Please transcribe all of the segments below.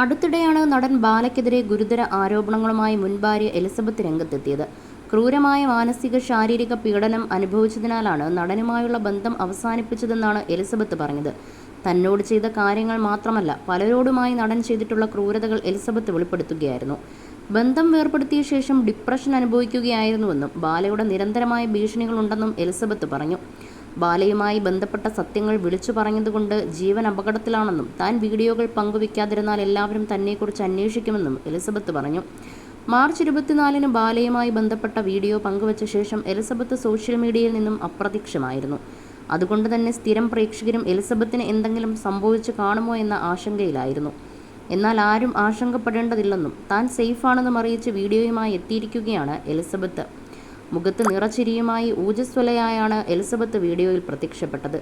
അടുത്തിടെയാണ് നടൻ ബാലയ്ക്കെതിരെ ഗുരുതര ആരോപണങ്ങളുമായി മുൻ ഭാര്യ എലിസബത്ത് രംഗത്തെത്തിയത്. ക്രൂരമായ മാനസിക ശാരീരിക പീഡനം അനുഭവിച്ചതിനാലാണ് നടനുമായുള്ള ബന്ധം അവസാനിപ്പിച്ചതെന്നാണ് എലിസബത്ത് പറഞ്ഞത്. തന്നോട് ചെയ്ത കാര്യങ്ങൾ മാത്രമല്ല പലരോടുമായി നടൻ ചെയ്തിട്ടുള്ള ക്രൂരതകൾ എലിസബത്ത് വെളിപ്പെടുത്തുകയായിരുന്നു. ബന്ധം വേർപ്പെടുത്തിയ ശേഷം ഡിപ്രഷൻ അനുഭവിക്കുകയായിരുന്നുവെന്നും ബാലയുടെ നിരന്തരമായ ഭീഷണികളുണ്ടെന്നും എലിസബത്ത് പറഞ്ഞു. ബാലയുമായി ബന്ധപ്പെട്ട സത്യങ്ങൾ വിളിച്ചു പറഞ്ഞതുകൊണ്ട് ജീവൻ അപകടത്തിലാണെന്നും താൻ വീഡിയോകൾ പങ്കുവയ്ക്കാതിരുന്നാൽ എല്ലാവരും തന്നെക്കുറിച്ച് അന്വേഷിക്കുമെന്നും എലിസബത്ത് പറഞ്ഞു. മാർച്ച് ഇരുപത്തിനാലിന് ബാലയുമായി ബന്ധപ്പെട്ട വീഡിയോ പങ്കുവച്ച ശേഷം എലിസബത്ത് സോഷ്യൽ മീഡിയയിൽ നിന്നും അപ്രത്യക്ഷമായിരുന്നു. അതുകൊണ്ട് തന്നെ സ്ഥിരം പ്രേക്ഷകരും എലിസബത്തിന് എന്തെങ്കിലും സംഭവിച്ചു കാണുമോ എന്ന ആശങ്കയിലായിരുന്നു. എന്നാൽ ആരും ആശങ്കപ്പെടേണ്ടതില്ലെന്നും താൻ സേഫാണെന്നും അറിയിച്ച് വീഡിയോയുമായി എത്തിയിരിക്കുകയാണ് എലിസബത്ത്. മുഖത്ത് നിറച്ചിരിയുമായി ഊർജസ്വലയായാണ് എലിസബത്ത് വീഡിയോയിൽ പ്രത്യക്ഷപ്പെട്ടത്.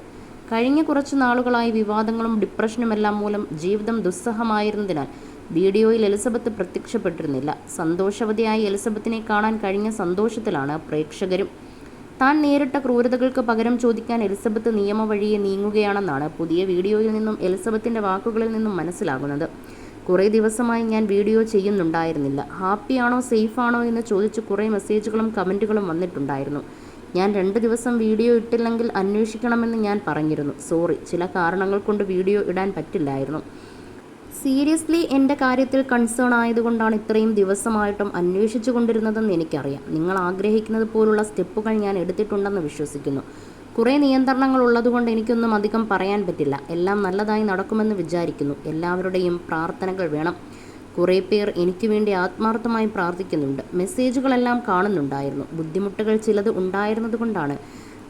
കഴിഞ്ഞ കുറച്ച് നാളുകളായി വിവാദങ്ങളും ഡിപ്രഷനുമെല്ലാം മൂലം ജീവിതം ദുസ്സഹമായിരുന്നതിനാൽ വീഡിയോയിൽ എലിസബത്ത് പ്രത്യക്ഷപ്പെട്ടിരുന്നില്ല. സന്തോഷവതിയായി എലിസബത്തിനെ കാണാൻ കഴിഞ്ഞ സന്തോഷത്തിലാണ് പ്രേക്ഷകരും. താൻ നേരിട്ട ക്രൂരതകൾക്ക് പകരം ചോദിക്കാൻ എലിസബത്ത് നിയമവഴിയെ നീങ്ങുകയാണെന്നാണ് പുതിയ വീഡിയോയിൽ നിന്നും എലിസബത്തിന്റെ വാക്കുകളിൽ നിന്നും മനസ്സിലാകുന്നത്. കുറേ ദിവസമായി ഞാൻ വീഡിയോ ചെയ്യുന്നുണ്ടായിരുന്നില്ല. ഹാപ്പിയാണോ സേഫാണോ എന്ന് ചോദിച്ച് കുറേ മെസ്സേജുകളും കമന്റുകളും വന്നിട്ടുണ്ടായിരുന്നു. ഞാൻ രണ്ട് ദിവസം വീഡിയോ ഇട്ടില്ലെങ്കിൽ അന്വേഷിക്കണമെന്ന് ഞാൻ പറഞ്ഞിരുന്നു. സോറി ചില കാരണങ്ങൾ കൊണ്ട് വീഡിയോ ഇടാൻ പറ്റില്ലായിരുന്നു. സീരിയസ്ലി എന്റെ കാര്യത്തിൽ കൺസേൺ ആയതുകൊണ്ടാണ് ഇത്രയും ദിവസമായിട്ടും അന്വേഷിച്ചു കൊണ്ടിരുന്നതെന്ന് എനിക്കറിയാം. നിങ്ങൾ ആഗ്രഹിക്കുന്നത് പോലുള്ള സ്റ്റെപ്പുകൾ ഞാൻ എടുത്തിട്ടുണ്ടെന്ന് വിശ്വസിക്കുന്നു. കുറേ നിയന്ത്രണങ്ങൾ ഉള്ളതുകൊണ്ട് എനിക്കൊന്നും അധികം പറയാൻ പറ്റില്ല. എല്ലാം നല്ലതായി നടക്കുമെന്ന് വിചാരിക്കുന്നു. എല്ലാവരുടെയും പ്രാർത്ഥനകൾ വേണം. കുറേ പേർ എനിക്ക് വേണ്ടി ആത്മാർത്ഥമായി പ്രാർത്ഥിക്കുന്നുണ്ട്. മെസ്സേജുകളെല്ലാം കാണുന്നുണ്ടായിരുന്നു. ബുദ്ധിമുട്ടുകൾ ചിലത് ഉണ്ടായിരുന്നതുകൊണ്ടാണ്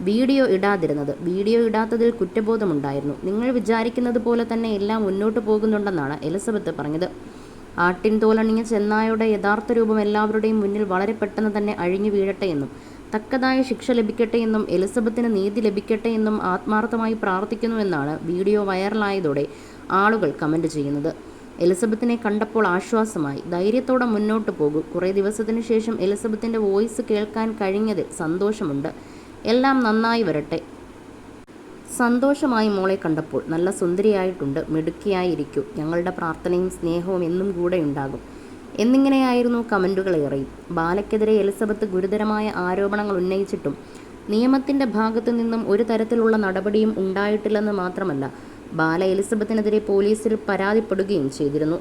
വീഡിയോ ഇടാതിരുന്നത്. വീഡിയോ ഇടാത്തതിൽ കുറ്റബോധമുണ്ടായിരുന്നു. നിങ്ങൾ വിചാരിക്കുന്നത് പോലെ തന്നെ എല്ലാം മുന്നോട്ട് പോകുന്നുണ്ടെന്നാണ് എലിസബത്ത് പറഞ്ഞത്. ആട്ടിൻ തോലണിഞ്ഞ ചെന്നായുടെ യഥാർത്ഥ രൂപം എല്ലാവരുടെയും മുന്നിൽ വളരെ പെട്ടെന്ന് തന്നെ അഴിഞ്ഞു വീഴട്ടെ എന്നും തക്കതായ ശിക്ഷ ലഭിക്കട്ടെ എന്നും എലിസബത്തിന് നീതി ലഭിക്കട്ടെ എന്നും ആത്മാർത്ഥമായി പ്രാർത്ഥിക്കുന്നുവെന്നാണ് വീഡിയോ വൈറലായതോടെ ആളുകൾ കമന്റ് ചെയ്യുന്നത്. എലിസബത്തിനെ കണ്ടപ്പോൾ ആശ്വാസമായി. ധൈര്യത്തോടെ മുന്നോട്ട് പോകൂ. കുറേ ദിവസത്തിന് ശേഷം എലിസബത്തിന്റെ വോയിസ് കേൾക്കാൻ കഴിഞ്ഞതിൽ സന്തോഷമുണ്ട്. എല്ലാം നന്നായി വരട്ടെ. സന്തോഷമായി മോളെ കണ്ടപ്പോൾ നല്ല സുന്ദരിയായിട്ടുണ്ട്. മിടുക്കിയായിരിക്കും. ഞങ്ങളുടെ പ്രാർത്ഥനയും സ്നേഹവും എന്നും കൂടെ ഉണ്ടാകും. എന്നിങ്ങനെയായിരുന്നു കമന്റുകളേറെയും ബാലയ്ക്കെതിരെ എലിസബത്ത് ഗുരുതരമായ ആരോപണങ്ങൾ ഉന്നയിച്ചിട്ടും നിയമത്തിന്റെ ഭാഗത്തു നിന്നും ഒരു തരത്തിലുള്ള നടപടിയും ഉണ്ടായിട്ടില്ലെന്ന് മാത്രമല്ല ബാല എലിസബത്തിനെതിരെ പോലീസിൽ പരാതിപ്പെടുകയും ചെയ്തിരുന്നു.